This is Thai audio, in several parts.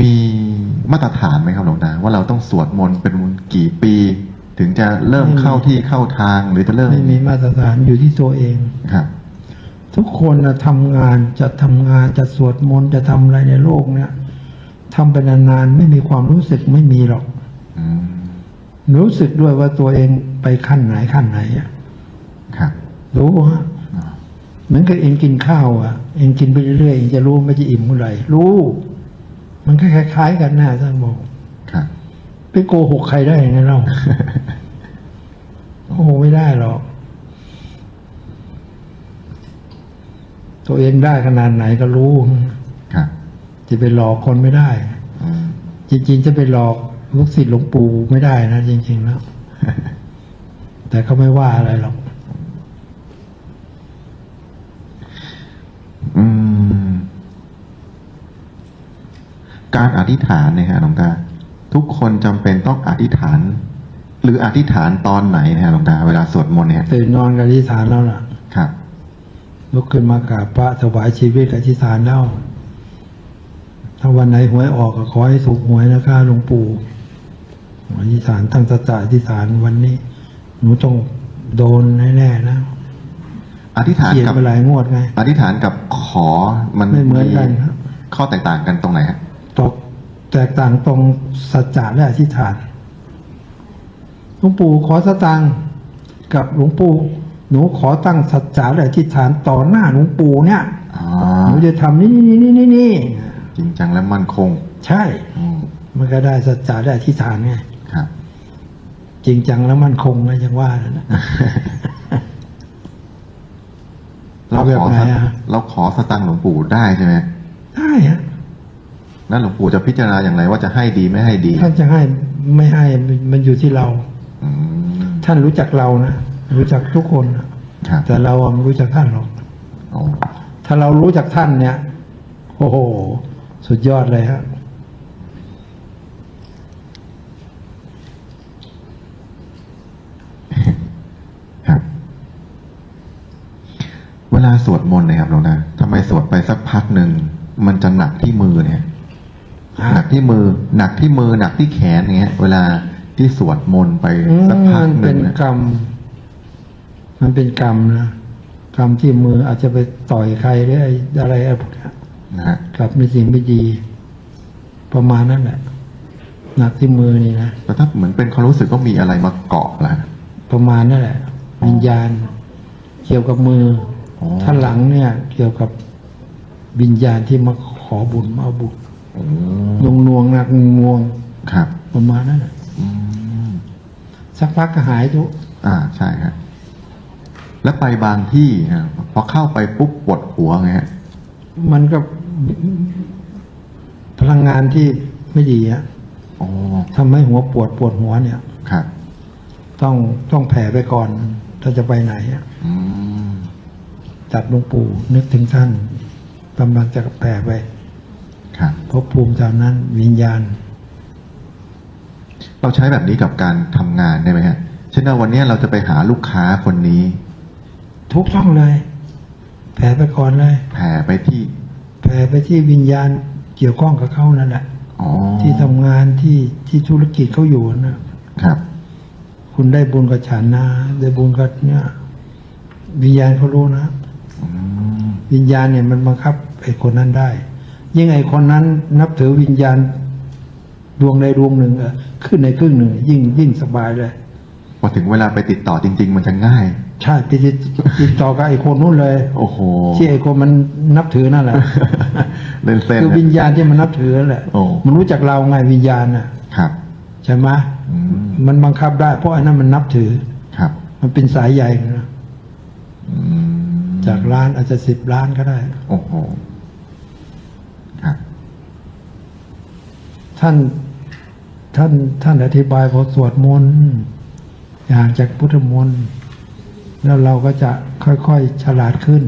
มีมาตรฐานไหมครับหลวงตาว่าเราต้องสวดมนต์เป็นกี่ปี ถึงจะเริ่มเข้าที่เข้าทางหรือจะเริ่มไม่มีมาตรฐานอยู่ที่ตัวเองครับ ทุกคนนะทำงานจะทำงานจะสวดมนต์จะทำอะไรในโลกเนี่ยทำไปนานๆไม่มีความรู้สึกไม่มีหรอกอืมรู้สึกด้วยว่าตัวเองไปขั้นไหนขั้นไหนอะครับรู้ฮะอ่าเหมือนกับเองกินข้าวอะ เองกินไปเรื่อยๆเองจะรู้ไม่จะอิ่มเมื่อไหร่รู้ มันก็คล้ายๆกันนะท่านบอกครับไปโกหกใครได้ไงเราโอ้โหไม่ได้หรอก ตัวเองได้ขนาดไหนก็รู้ครับจะไปหลอกคนไม่ได้อืมจริงๆจะไปหลอกลูกศิษย์หลวงปู่ไม่ได้นะจริง ๆ แล้ว แต่เขาไม่ว่าอะไรหรอก อืม การอธิษฐานเนี่ยฮะหลวงตา ทุกคนจำเป็นต้องอธิษฐาน หรืออธิษฐานตอนไหนนะฮะหลวงตาเวลาสวดมนต์เนี่ยตื่นนอนกับอธิษฐานแล้วล่ะ ครับลุกขึ้นมากราบพระถวายชีวิตกับอธิษฐานแล้วถ้าวันไหนหวยออกก็ขอให้ถูกหวยนะคะหลวงปู่อธิษฐานตั้งสัจจะอธิษฐานวันนี้ หนูต้องโดนแน่ๆนะอธิษฐานเขียนกับไปหลายงวดไงอธิษฐานกับขอมันไม่เหมือนกันครับข้อแตกต่างกันตรงไหนฮะตกแต กต่างตรงสัจจะและอธิษฐานหลวงปู่ขอสตังค์กับหลวงปู่หนูขอตั้งสัจจะและอธิษฐานต่อหน้าหลวงปู่เนี่ยอ๋อหนูจะทำนี่นี่นี่นี่นี่จริงจังและมั่นคงใช่ อืมมันก็ได้สัจจะได้อธิษฐานไงครับ จริงจังแล้วมันคงนะยังว่านะ เราเอาแบบขอไหนสตอะเราขอสตังค์หลวงปู่ได้ใช่ไหมได้ฮะ แล้วหลวงปู่จะพิจารณาอย่างไรว่าจะให้ดีไม่ให้ดีท่านจะให้ไม่ให้มันอยู่ที่เรา อืม ท่านรู้จักเรานะรู้จักทุกคนนะครับ แต่เราอะไม่รู้จักท่านหรอกโอ้ถ้าเรารู้จักท่านเนี่ย โอ้โห สุดยอดเลยฮะครับ เวลาสวดมนต์เนะครับหลวงตาทำไมสวดไปสักพักหนึ่งมันจะหนักที่มือเนี่ย หนักที่มือหนักที่มือหนักที่แขนอย่างเงี้ย เวลาที่สวดมนต์ไปอืมสักพักมันหเป็นึ่นงนะกรรม มันเป็นกรรมนะกรรมที่มืออาจจะไปต่อยใครหรืออะไรอะไรอะไรพวกเนี้ยนะฮะกับมีสิ่งไม่ดี ประมาณนั้นแหละหนักที่มือนี่นะแต่ถ้าเหมือนเป็นความรู้สึกก็มีอะไรมาเกาะแล้วประมาณนั่นแหละวิญญาณ เกี่ยวกับมือออถ้าหลังเนี่ย เกี่ยวกับวิญญาณที่มาขอบุญมาเอาบุญโอ้ นวงนวงๆหนักนวงครับๆประมาณนั้นแหละอืมสักพักก็หายทุกอ่าใช่ครับแล้วไปบางที่นะพอเข้าไปปุ๊บปวดหัวไงฮะมันก็พลังงานที่ไม่ดีอะโอ้ทำให้หัวปวดปวดหัวเนี่ยครับ ต้องต้องแผ่ไปก่อน ถ้าจะไปไหนอะอืมจับหลวงปู่นึกถึงท่านกำลังจะแผ่ไปครับ ภพภูมิแถวนั้นวิญญาณ เราใช้แบบนี้กับการทำงานได้ไหมฮะ เช่นว่าวันนี้เราจะไปหาลูกค้าคนนี้ ทุกช่องเลย แผ่ไปก่อนเลย แผ่ไปที่แผ่ไปที่วิญญาณเกี่ยวข้องกับเขานั่นแหละอ๋อที่ทำงานที่ที่ธุรกิจเขาอยู่นะ ครับ คุณได้บุญกับฉันนะ ได้บุญกับเนี่ย วิญญาณเขารู้นะ อืมวิญญาณเนี่ยมันบังคับไอ้คนนั้นได้ ยิ่งไอ้คนนั้นนับถือวิญญาณ ดวงใดดวงหนึ่งเออขึ้นในครึ่งหนึ่ง ยิ่งยิ่งสบายเลยพอถึงเวลาไปติดต่อจริง ๆ มันจะง่าย ใช่ไปติดติดต่อกับไอ้คนนู้นเลย โอ้โหที่ไอ้คนมันนับถือนั่นแหละเล่นเส้นคือนะวิญญาณที่มันนับถือนั่นแหละโอ้มันรู้จักเราไงวิญญาณน่ะ ครับใช่ไหมอืมมันบังคับได้ เพราะไอ้นั้นมันนับถือครับ มันเป็นสายใหญ่นะอืมจากล้านอาจจะสิบล้านก็ได้ โอ้โห ครับ ท่านท่านท่านอธิบายพอสวดมนต์อย่างจากพุทธมนต์แล้วเราก็จะค่อยๆฉลาดขึ้น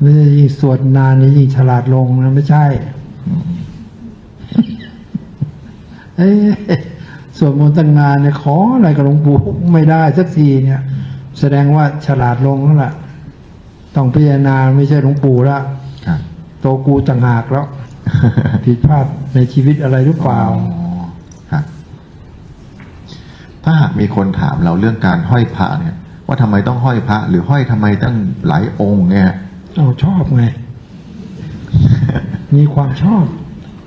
ไม่ใช่ยิ่งสวดนานนี่ยิ่งฉลาดลงนะไม่ใช่เอ้ยสวดมนต์ตั้งนานเนี่ยขออะไรกับหลวงปู่ไม่ได้สักทีเนี่ย แสดงว่าฉลาดลงแล้วล่ะ ต้องพิจารณาไม่ใช่หลวงปู่ละครับโตกูต่างหากแล้ว ผิดพลาดในชีวิตอะไรหรือเปล่าอ๋อครับถ้าหากมีคนถามเราเรื่องการห้อยพระเนี่ย ว่าทำไมต้องห้อยพระ หรือห้อยทำไมตั้งหลายองค์เนี่ยเอาชอบไง มีความชอบ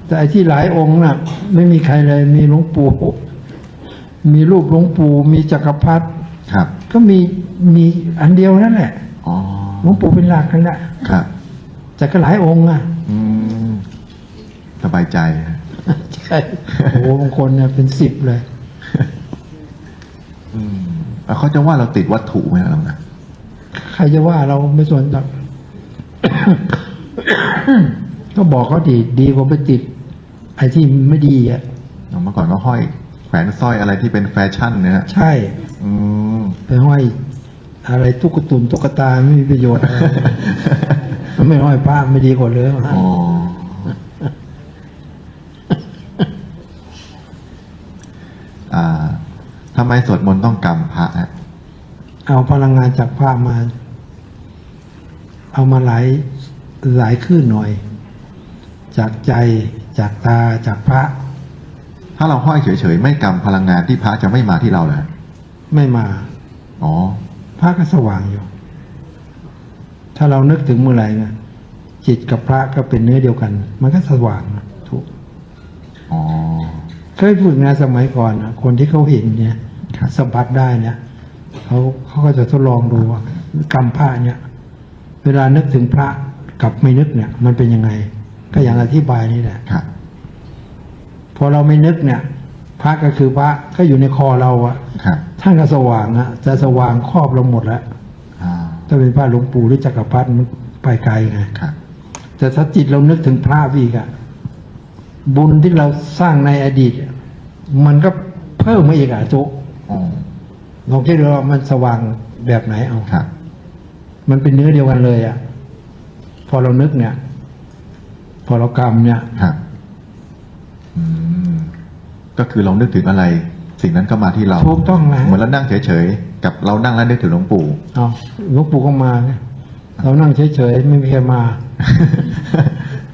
แต่ไอ้ที่หลายองค์น่ะ ไม่มีใครเลยมีหลวงปู่มีรูปหลวงปู่มีจักรพรรดิครับ ก็มีมีอันเดียวนั่นแหละอ๋อหลวงปู่เป็นหลักนั่นแหละครับแต่ก็หลายองค์อะอืม สบายใจฮะใช่โอ้โหบางคนเนี่ยเป็นสิบเลย อืมแล้วเขาจะว่าเราติดวัตถุไหมล่ะนะใครจะว่าเราไม่สนใจก็บอกเขาดีดีกว่าไปติดไอ้ที่ไม่ดีอะ เมื่อก่อนก็ห้อยแขวนสร้อยอะไรที่เป็นแฟชั่นเนี่ยฮะใช่ อืม ไปห้อยอะไรตุ๊กตุนตุ๊กตาไม่มีประโยชน์อะไร ไม่ห้อยผ้าไม่ดีกว่าเลย อ๋ออ่ ทำไมสวดมนต์ต้องกำพระฮะเอาพลังงานจากผ้ามา เอามาหลายหลายขึ้นหน่อย จากใจจากตาจากพระ ถ้าเราห้อยเฉยๆไม่กำพลังงานที่พระจะไม่มาที่เราเลยไม่มา อ๋อ พระก็สว่างอยู่ ถ้าเรานึกถึงเมื่อไหร่นะจิตกับพระก็เป็นเนื้อเดียวกัน มันก็สว่างนะถูก อ๋อ เคยฝึกนะสมัยก่อนนะคนที่เขาเห็นเนี่ยครับ สัมผัสได้เนี่ยเขาเขาก็จะทดลองดูว่ากรรมพระเนี่ย เวลานึกถึงพระกับไม่นึกเนี่ย มันเป็นยังไง ก็อย่างอธิบายนี่แหละครับพอเราไม่นึกเนี่ย พระก็คือพระก็อยู่ในคอเราอะครับท่านก็สว่างอะจะสว่างครอบเราหมดแล้วอ่าถ้าเป็นพระหลวงปู่หรือจักรพรรดิมันไปไกลไงครับแต่ถ้าจิตเรานึกถึงพระอีกอะบุญที่เราสร้างในอดีต มันก็เพิ่มมาอีกอะจุอ๋อ ลองคิดดูว่ามันสว่างแบบไหนเอาครับ มันเป็นเนื้อเดียวกันเลยอะพอเรานึกเนี่ย พอเรากรรมเนี่ยครับอืมก็คือเรานึกถึงอะไร สิ่งนั้นก็มาที่เราถูกต้องนะเหมือนเรานั่งเฉยๆกับเรานั่งแล้วนึกถึงหลวงปู่เอาหลวงปู่ก็มาไงเรานั่งเฉยๆไม่มีใครมา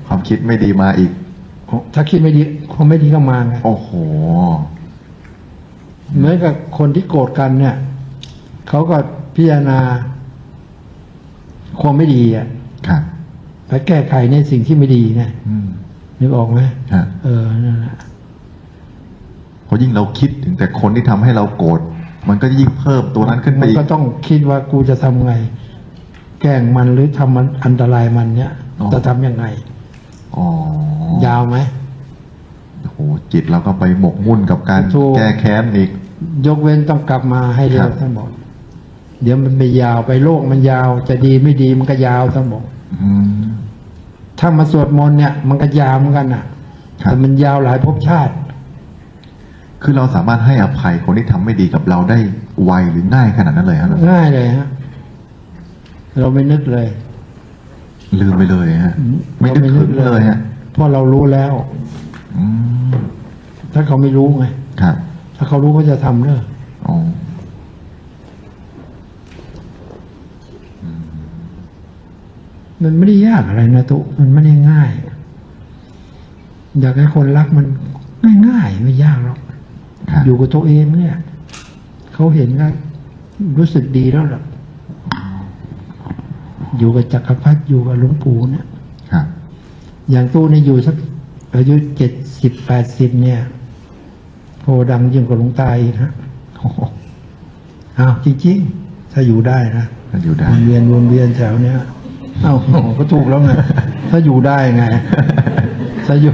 ความคิดไม่ดีมาอีก ถ้าคิดไม่ดีคนไม่ดีก็มาไงโอ้โห เหมือนกับคนที่โกรธกันเนี่ยเขาก็พิจารณาความไม่ดีอะครับไปแก้ไขในสิ่งที่ไม่ดีไงอืมนึกออกไหมฮะเออนั่นแหละเพราะยิ่งเราคิดถึงแต่คนที่ทำให้เราโกรธมันก็ยิ่งเพิ่มตัวนั้นขึ้นไปมันอีกก็ต้องคิดว่ากูจะทำไง แกล้งมันหรือทำมันอันตรายมันเนี่ยอ๋อจะทำยังไงอ๋อยาวไหม โอ้โหจิตเราก็ไปหมกมุ่นกับการถูก แก้แค้นอีก ยกเว้นต้องกลับมาให้เร็ครัวบท่านบอกเดี๋ยวมันไปยาวไปโลกมันยาว จะดีไม่ดีมันก็ยาวท่านบอกอืม ถ้ามาสวดมนต์เนี่ย มันก็ยาวเหมือนกันน่ะครับ แต่มันยาวหลายภพชาติ คือเราสามารถให้อภัยคนที่ทำไม่ดีกับเราได้ไวหรือง่ายขนาดนั้นเลยฮะง่ายเลยฮะ เราไม่นึกเลย ลืมไปเลยฮะ ไม่นึกถึงเลยฮะเพราะเรารู้แล้ว อืม ถ้าเขาไม่รู้ไงครับถ้าเขารู้เขาจะทำเนอะอ๋อมันไม่ได้ยากอะไรนะตุมันไม่ได้ง่าย อยากให้คนรักมันง่ายๆไม่ยากหรอกครับอยู่กับตัวเองเนี่ย เขาเห็นก็รู้สึกดีแล้วหรอกอยู่กับจักรพรรดิอยู่กับหลวงปู่เนี่ยครับอย่างตู้นี่อยู่สักอายุเจ็ดสิบแปดสิบเนี่ย โพดังยิ่งกว่าหลวงตาอีกฮะโอ้โหอ้าวจริงๆถ้าอยู่ได้นะมันอยู่ได้วนเวียนวนเวียนแถวเนี้ยเอ้าก็ถูกแล้วไงถ้าอยู่ได้ไงถ้าอยู่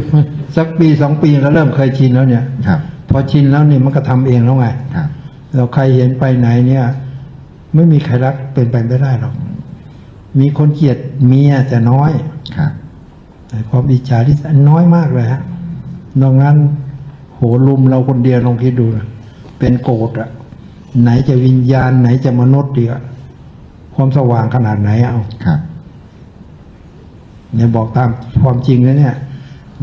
สักปีสองปีก็เริ่มเคยชินแล้วเนี่ยครับ พอชินแล้วนี่มันก็ทำเองแล้วไงครับเราใครเห็นไปไหนเนี่ย ไม่มีใครรักเป็นไปไม่ได้หรอกมีคนเกลียดเมียแต่น้อยครับแต่ความอิจฉาที่น้อยมากเลยฮะนอกนั้นโหลุมเราคนเดียวลองคิดดูนะเป็นโกรธอะไหนจะวิญญาณ ไหนจะมนุษย์ดีอะความสว่างขนาดไหนเอาครับเนี่ยบอกตามความจริงแล้วเนี่ย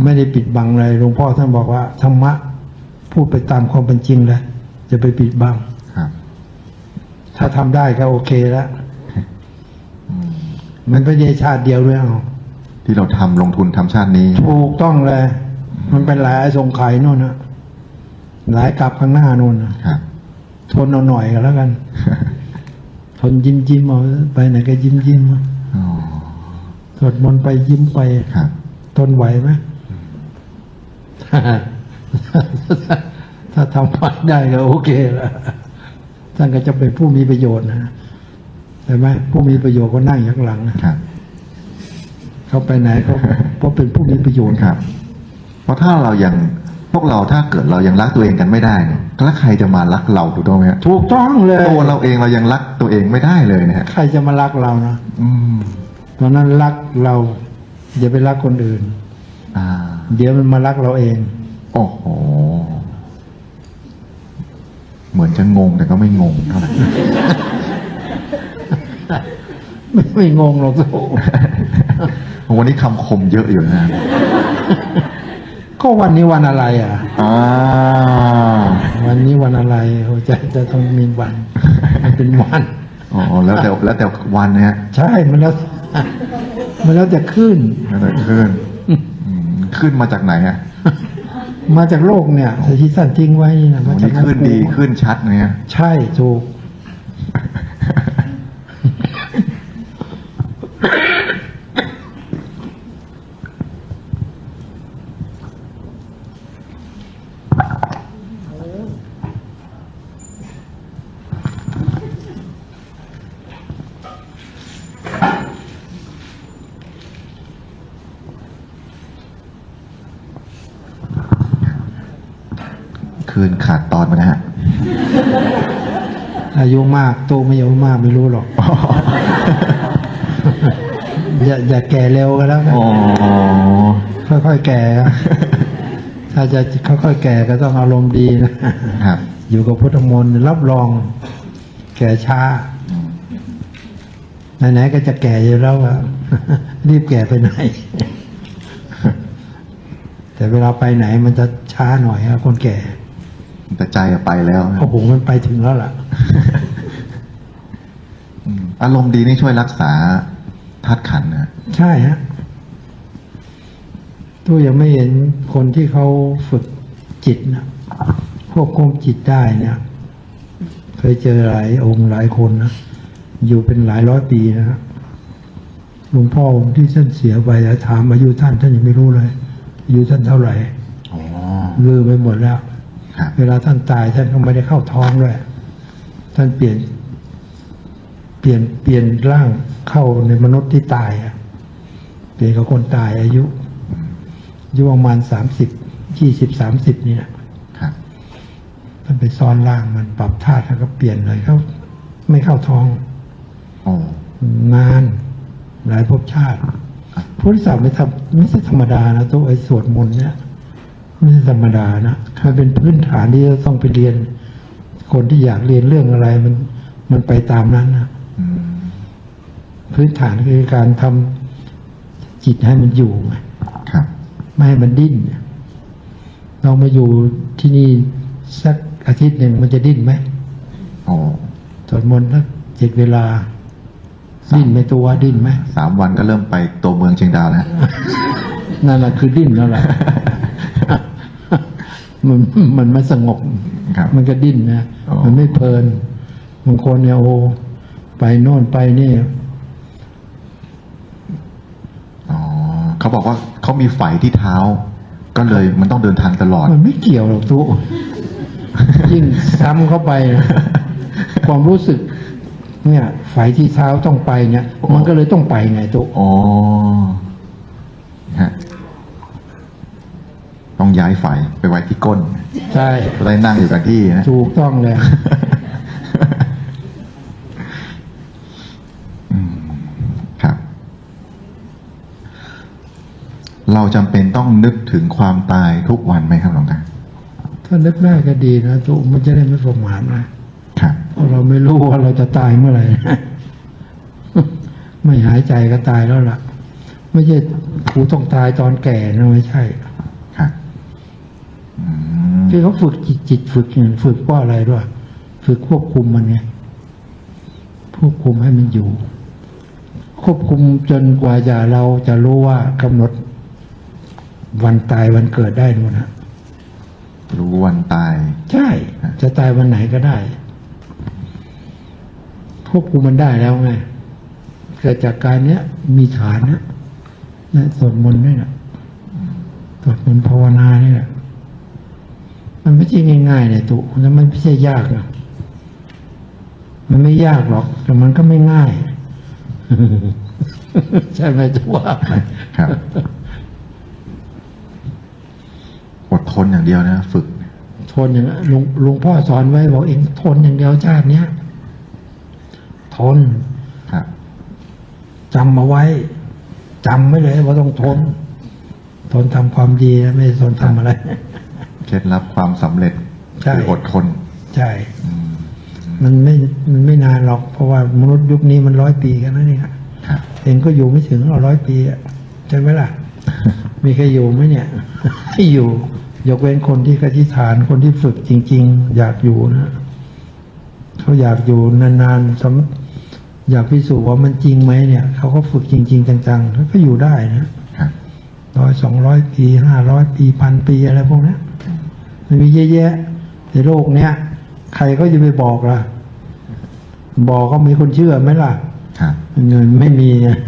ไม่ได้ปิดบังเลยหลวงพ่อท่านบอกว่าธรรมะ พูดไปตามความเป็นจริงเลยจะไปปิดบังครับ ถ้าทำได้ก็โอเคแล้วอืมมันไม่ใช่ชาติเดียวด้วยเอาทีที่เราทำลงทุนทำชาตินี้ ถูกต้องเลย มันเป็นหลายทรงไข่นู่นนะ หลายกลับข้างหน้านู่นนะครับทนเอาหน่อยกันแล้วกัน ทนยิ้มยิ้มเอาไปไหนก็ยิ้มยิ้มเอาอ๋อสวดมนต์ไปยิ้มไปครับทนไหวไหมถ้าทำไปได้ก็โอเคแล้วท่านก็จะเป็นผู้มีประโยชน์นะใช่ไหมผู้มีประโยชน์ก็นั่งอยู่ข้างหลังนะครับเขาไปไหนก็เพราะเป็นผู้มีประโยชน์ครับ เพราะถ้าเรายัง พวกเราถ้าเกิดเรายังรักตัวเองกันไม่ได้เนี่ยแล้วใครจะมารักเราถูกต้องไหมฮะถูกต้องเลย ตัวเราเองเรายังรักตัวเองไม่ได้เลยนะฮะใครจะมารักเรานะอืมเพราะนั้นรักเรา อย่าไปรักคนอื่น อ่าเดี๋ยวมันมารักเราเอง โอ้โหเหมือนจะงงแต่ก็ไม่งงเท่าไหร่ ไม่ไม่งงหรอกโตวันนี้คำคมเยอะอยู่นะ ก็วันนี้วันอะไรอะอ่าวันนี้วันอะไรโอ้จะจะต้องมีวันมันเป็นวันอ๋อแล้วแต่แล้วแต่วันนะฮะใช่มันแล้วมันแล้วจะขึ้นแล้วแต่ขึ้นอืมขึ้นมาจากไหนอะมาจากโลกเนี่ยที่สั้นทิ้งไว้นี่นะวัมานจากนี้ขึ้นดีขึ้นชัดเนี่ยใช่ถูก คืนขาดตอนมานะฮะ อายุมากโตไม่อายุมากไม่รู้หรอก อย่าอย่าแก่เร็วกันแล้วกันอ๋อ ค่อยๆแก่ครับถ้าจะค่อยๆแก่ก็ต้องอารมณ์ดีนะครับ อยู่กับพุทธมนต์รับรอง แก่ช้าอืมไหนๆก็จะแก่อยู่แล้วอะรีบแก่ไปไหน แต่เวลาไปไหนมันจะช้าหน่อยครับคนแก่ แต่ใจอะไปแล้วนะโอ้โหมันไปถึงแล้วล่ะ อืมอารมณ์ดีนี่ช่วยรักษาธาตุขันธ์นะ ใช่ฮะตู้ยังไม่เห็นคนที่เขาฝึกจิตนะควบคุมจิตได้เนี่ยเคยเจอหลายองค์หลายคนนะอยู่เป็นหลายร้อยปีนะฮะหลวงพ่อองค์ที่ท่านเสียไปอะถามอายุท่านท่านยังไม่รู้เลยอายุท่านเท่าไหร่อ๋อลืมไปหมดแล้วครับ เวลาท่านตายท่านก็ไม่ได้เข้าท้องด้วย ท่านเปลี่ยน เปลี่ยนเปลี่ยนร่างเข้าในมนุษย์ที่ตายอะเปลี่ยนกับคนตายอายุอายุประมาณสามสิบยี่สิบสามสิบนี่แหละครับท่านไปซ้อนร่างมันปรับธาตุแล้วก็เปลี่ยนเลยเขาไม่เข้าท้องโอ้นานหลายภพชาติพุทธศาสนาไม่ทำไม่ใช่ธรรมดานะตัวไอ้สวดมนต์เนี่ย ไม่ใช่ธรรมดานะมันเป็นพื้นฐานที่จะต้องไปเรียน คนที่อยากเรียนเรื่องอะไรมันมันไปตามนั้นนะอืมพื้นฐานคือการทำจิตให้มันอยู่ไงครับไม่ให้มันดิ้นเรามาอยู่ที่นี่สักอาทิตย์หนึ่งมันจะดิ้นไหมโอ้สวดมนต์สักเจ็ดเวลา ดิ้นไหมตัวดิ้นไหมสามวันก็เริ่มไปตัวเมืองเชียงดาวแล้ว นั่นแหละคือดิ้นแล้วแหละ มันมันไม่สงบครับมันก็ดิ้นนะอ๋อมันไม่เพลินบางคนเนี่ยโอ้ไปโน่นไปนี่อ๋อเขาบอกว่าเขามีไฝที่เท้า ก็เลยมันต้องเดินทางตลอด มันไม่เกี่ยวหรอกทุกยิ่งซ้ำเข้าไปนะความรู้สึก เนี่ยไฟที่เท้าต้องไปเนี่ย มันก็เลยต้องไปไงตุอ๋อฮะ ต้องย้ายไฝไปไว้ที่ก้นใช่จะได้นั่งอยู่กับที่นะ ถูกต้องเลยอืมครับ เราจำเป็นต้องนึกถึงความตายทุกวันไหมครับหลวงตาถ้านึกได้ก็ดีนะตุมันจะได้ไม่ประมาทนะครับเพราะเราไม่รู้ว่าเราจะตายเมื่อไหร่ไม่หายใจก็ตายแล้วล่ะ ไม่ใช่ครูต้องตายตอนแก่นะไม่ใช่ครับ อืมที่เขาฝึกจิตจิตฝึกเนี่ยฝึกว่าอะไรด้วย ฝึกควบคุมมันไงควบคุมให้มันอยู่ ควบคุมจนกว่าจะเราจะรู้ว่ากำหนด วันตายวันเกิดได้นู่นนะรู้วันตาย ใช่ จะตายวันไหนก็ได้ควบคุมมันได้แล้วไงเกิดจากการเนี้ยมีฐานนะนะสวดมนต์นี่นะสวดมนต์ภาวนานี่แหละ มันไม่ใช่ง่ายๆเนี่ยตุมันไม่ใช่ยากนะมันไม่ยากหรอก แต่มันก็ไม่ง่าย ใช่ไหมตัวครับ อดทนอย่างเดียวนะฝึก ทนอย่างนั้นหลวงหลวงพ่อสอนไว้บอกเองทนอย่างเดียวชาติเนี้ยทนครับจำมาไว้จำไว้เลยว่าต้องทน ทนทำความดีนะไม่ได้ทนทำอะไร เคล็ดลับความสำเร็จใช่ คืออดทนใช่ อืมมันไม่ มันไม่นานหรอก เพราะว่ามนุษย์ยุคนี้มันร้อยปีกันนะเนี่ยครับ เองก็อยู่ไม่ถึงหรอกร้อยปีอะใช่ไหมล่ะ มีใครอยู่ไหมเนี่ย ไม่อยู่ ยกเว้นคนที่กติฐาน คนที่ฝึกจริง ๆ อยากอยู่นะ เขาอยากอยู่นานๆสำอยากพิสูจน์ว่ามันจริงไหมเนี่ย เขาก็ฝึกจริง ๆ จังๆแล้วก็อยู่ได้นะค รับร้อยสองร้อยปีห้าร้อยปีพันปีอะไรพวกนี้มันมีเยอะแยะในโลกเนี้ยใครก็จะไปบอกล่ะ บอกก็มีคนเชื่อไหมล่ะครับเงินไม่มีนะ